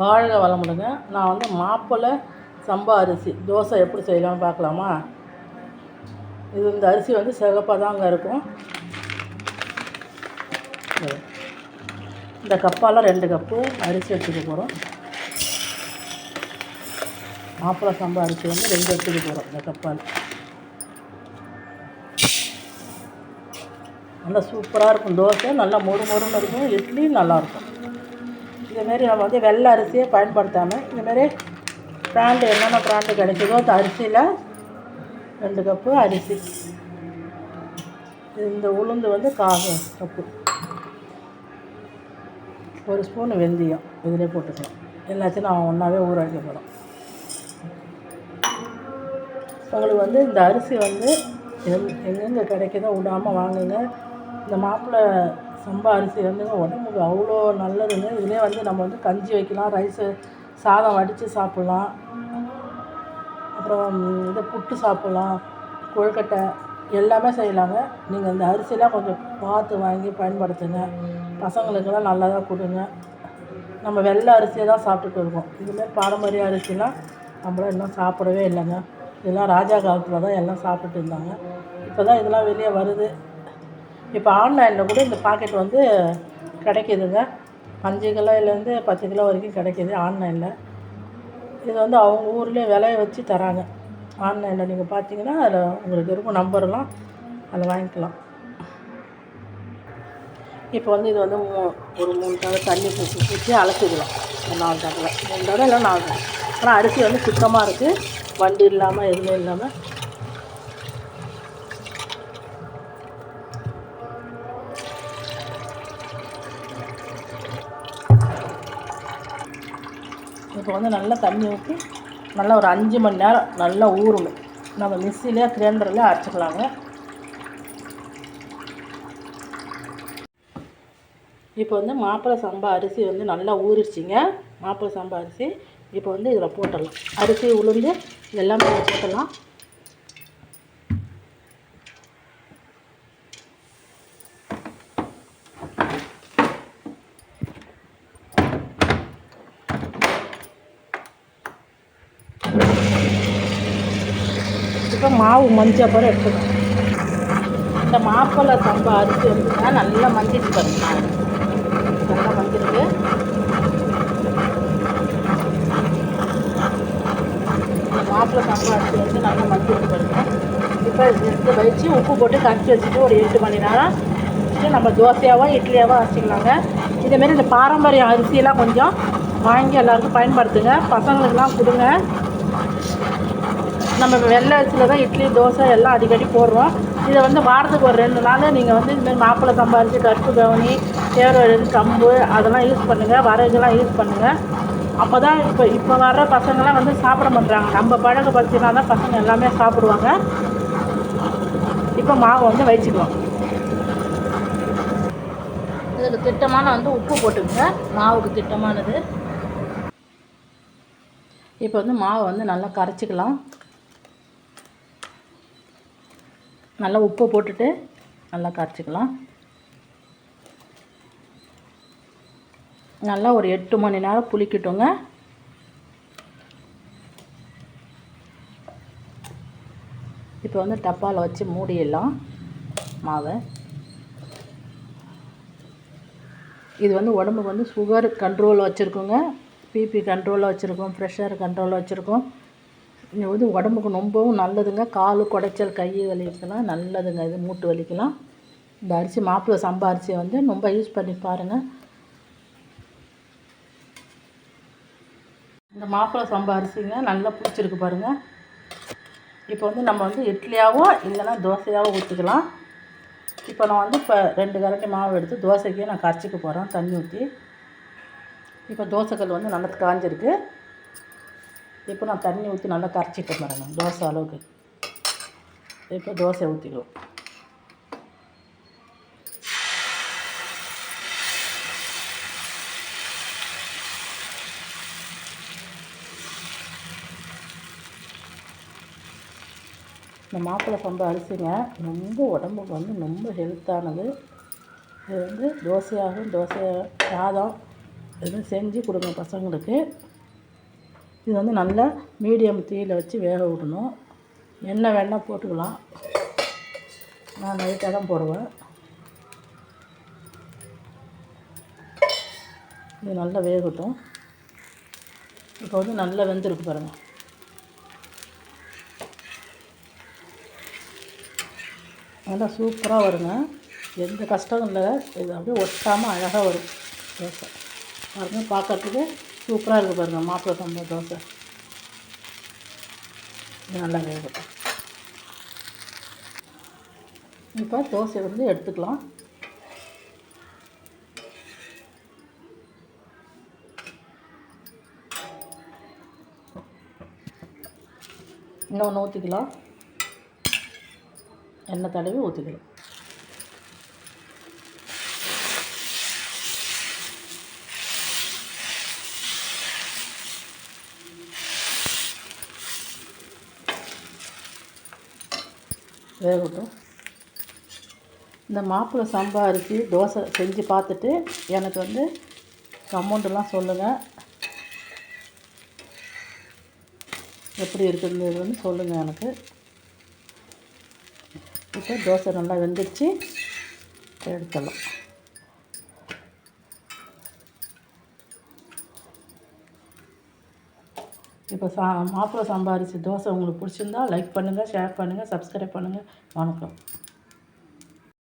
வாழ்க வளமுடுங்க நான் வந்து மாப்பிள்ளை சம்பா அரிசி. தோசை எப்படி செய்யலாம்னு பார்க்கலாமா? இது இந்த அரிசி வந்து சிகப்பாக தாங்க இருக்கும். இந்த கப்பால் ரெண்டு கப்பு அரிசி எடுத்துக்க போகிறோம் மாப்பிள்ளை சம்பா அரிசி வந்து ரெண்டு எடுத்துக்க போகிறோம் இந்த கப்பால். நல்லா சூப்பராக இருக்கும். தோசை நல்லா மொறு மொறுன்னு இருக்கும். இட்லியும் நல்லாயிருக்கும் இதேமாரி நம்ம வந்து வெள்ளை அரிசியை பயன்படுத்தாமல் இந்தமாரி பிராண்டு என்னென்ன பிராண்டு கிடைக்குதோ அந்த அரிசியில் ரெண்டு கப்பு அரிசி. இந்த உளுந்து வந்து காக கப்பு. ஒரு ஸ்பூன் வெந்தயம் இதிலே போட்டுக்கலாம். எல்லாத்தையும் நான் ஒன்றாவே ஊற வைக்க போகிறோம் உங்களுக்கு வந்து இந்த அரிசி வந்து எங் எங்கெங்கே கிடைக்குதோ விடாமல் வாங்குங்க. இந்த மாப்பிள்ளை சம்பா அரிசி வந்துங்க உடம்புக்கு அவ்வளோ நல்லதுங்க. இதுலேயே வந்து நம்ம வந்து கஞ்சி வைக்கலாம் ரைஸு சாதம் வடித்து சாப்பிட்லாம். அப்புறம் இது புட்டு சாப்பிட்லாம் கொழுக்கட்டை எல்லாமே செய்யலாங்க. நீங்கள் இந்த அரிசிலாம் கொஞ்சம் பார்த்து வாங்கி பயன்படுத்துங்க. பசங்களுக்கெல்லாம் நல்லதாக கொடுங்க. நம்ம வெள்ளை அரிசியை தான் சாப்பிட்டுட்டு இருக்கோம். இதுமாதிரி பாரம்பரிய அரிசிலாம் நம்மளாம் இன்னும் சாப்பிடவே இல்லைங்க. இதெல்லாம் ராஜா காலத்தில் தான் எல்லாம் சாப்பிட்டு இருந்தாங்க. இப்போ தான் இதெல்லாம் வெளியே வருது. இப்போ ஆன்லைனில் கூட இந்த பாக்கெட் வந்து கிடைக்கிதுங்க. அஞ்சு கிலோலேருந்து பத்து கிலோ வரைக்கும் கிடைக்கிது ஆன்லைனில். இது வந்து அவங்க ஊர்லேயே விலைய வச்சு தராங்க. ஆன்லைனில் நீங்கள் பார்த்தீங்கன்னா அதில் உங்களுக்கு இருக்கும் நம்பர்லாம் அதில் வாங்கிக்கலாம். இப்போ வந்து இது வந்து மூ ஒரு மூணு தடவை தண்ணி பூச்சி பூச்சி அலசிக்கலாம் ஒரு நாலு தடவை. மூணு தடவை இல்லை நாலு தடவை. ஆனால் அரிசி வந்து சுத்தமாக இருக்குது வண்டு இல்லாமல் எதுவுமே இல்லாமல் இப்போ வந்து நல்லா தண்ணி ஊற்றி நல்லா ஒரு அஞ்சு மணி நேரம் நல்லா ஊறணும். நம்ம மிக்சிலே கிரைண்டரில் அரைச்சிக்கலாங்க. இப்போ வந்து மாப்பிள்ளை சம்பா அரிசி வந்து நல்லா ஊறிடுச்சிங்க. மாப்பிள்ளை சம்பா அரிசி இப்போ வந்து இதில் போட்டுடலாம். அரிசி உளுந்து எல்லாமே இதில் போட்டுடலாம். இப்போ மாவு மஞ்சள் அப்புறம் எடுத்துக்கணும். இந்த மாப்பிள்ளை சம்பா அரிசி வந்து நல்லா மஞ்சிட்டு பாருங்க. நல்லா மஞ்சிருக்கு. இந்த மாப்பிள்ளை சம்பா அரிசி வந்து நல்லா மஞ்சிட்டு பாருங்க. இப்போ எடுத்து வச்சு உப்பு போட்டு கரைச்சி வச்சுட்டு ஒரு எட்டு மணி நேரம் வச்சுட்டு நம்ம தோசையாவோ இட்லியாவோ அரைச்சிக்கலாங்க. இதேமாரி இந்த பாரம்பரிய அரிசியெல்லாம் கொஞ்சம் வாங்கி எல்லாருக்கும் பயன்படுத்துங்க. பசங்களுக்கெல்லாம் கொடுங்க. நம்ம வெள்ளை அரிசியில் தான் இட்லி தோசை எல்லாம் அடிக்கடி போடுறோம். இதை வந்து வாரத்துக்கு ஒரு ரெண்டு நாள் நீங்கள் வந்து இதுமாரி மாப்பிள்ளை சம்பாரிச்சு கருப்பு கவனி கேழ்வரகு கம்பு அதெல்லாம் யூஸ் பண்ணுங்கள் வரகுலாம் யூஸ் பண்ணுங்கள் அப்போ தான் இப்போ இப்போ வர்ற பசங்களாம் வந்து சாப்பிட மாட்றாங்க. நம்ம பழக்கப்படுத்தினா தான் பசங்க எல்லாமே சாப்பிடுவாங்க. இப்போ மாவை வந்து வச்சுக்குவோம். இதுக்கு திட்டமான வந்து உப்பு போட்டுக்கோங்க. மாவுக்கு திட்டமானது. இப்போ வந்து மாவை வந்து நல்லா கரைச்சிக்கலாம். நல்லா உப்பு போட்டுட்டு நல்லா கரைச்சிக்கலாம். நல்லா ஒரு எட்டு மணி நேரம் புளிக்கட்டுங்க. இப்போ வந்து டப்பாவில் வச்சு மூடிடலாம் மாவை. இது வந்து உடம்புக்கு வந்து சுகர் கண்ட்ரோல் வச்சுருக்கோங்க. பிபி கண்ட்ரோலில் வச்சுருக்கோம் ப்ரெஷர் கண்ட்ரோலில் வச்சுருக்கோம். இது வந்து உடம்புக்கு ரொம்பவும் நல்லதுங்க. காலு குடைச்சல் கை வலிக்கெல்லாம் நல்லதுங்க. இது மூட்டு வலிக்கெல்லாம். இந்த அரிசி மாப்பிள்ளை சம்பா அரிசியை வந்து ரொம்ப யூஸ் பண்ணி பாருங்கள் இந்த மாப்பிள்ளை சம்பா அரிசிங்க நல்லா பிடிச்சிருக்கு பாருங்கள் இப்போ வந்து நம்ம வந்து இட்லியாவோ இல்லைன்னா தோசையாவோ ஊற்றிக்கலாம் இப்போ நான் வந்து இப்போ ரெண்டு கரண்டி மாவு எடுத்து தோசைக்கே நான் கரைச்சிக்க போகிறேன் தண்ணி ஊற்றி இப்போ தோசைக்கல் வந்து நல்லா காஞ்சிருக்கு. இப்போ நான் தண்ணி ஊற்றி நல்லா கரைச்சிட்டு பாருங்க தோசை அளவுக்கு. இப்போ தோசை ஊற்றிடுவோம் இந்த மாப்பிள்ளை சம்பா அரிசிங்க. ரொம்ப உடம்புக்கு வந்து ரொம்ப ஹெல்த்தானது. இது வந்து தோசையாகவும் தோசை சாதம் இது செஞ்சு கொடுங்க பசங்களுக்கு. இது வந்து நல்லா மீடியம் தீயில் வச்சு வேக விடணும். எண்ணெய் வேணால் போட்டுக்கலாம். நான் லைட்டாக தான் போடுவேன். இது நல்லா வேகட்டும். இப்போ வந்து நல்லா வெந்திருக்கு பாருங்கள் நல்லா சூப்பராக வருங்க. எந்த கஷ்டமும் இல்லை. இது அப்படியே ஒட்டாமல் அழகாக வரும். தோசை பார்க்கறதுக்கு சூப்பராக இருக்குது பாருங்கள் மாப்பிள்ளை சம்பா தோசை. இது நல்லா வேகும் இப்போ தோசை வந்து எடுத்துக்கலாம். இன்னொன்று ஊற்றிக்கலாம் எண்ணெய் தடவி ஊற்றிக்கலாம் வேகட்டும். இந்த மாப்பிள்ளை சம்பா அரிசி தோசை செஞ்சு பார்த்துட்டு எனக்கு வந்து அமௌண்ட்டெல்லாம் சொல்லுங்கள் எப்படி இருக்குதுன்னு வந்து சொல்லுங்கள் எனக்கு. இப்போ தோசை நல்லா வெந்துடுச்சு. எடுத்துடலாம். இப்போ சா மாப்பிள்ளை சம்பாரிச்சு தோசை உங்களுக்கு பிடிச்சிருந்தா லைக் பண்ணுங்கள் ஷேர் பண்ணுங்கள் சப்ஸ்கிரைப் பண்ணுங்கள் வணக்கம்.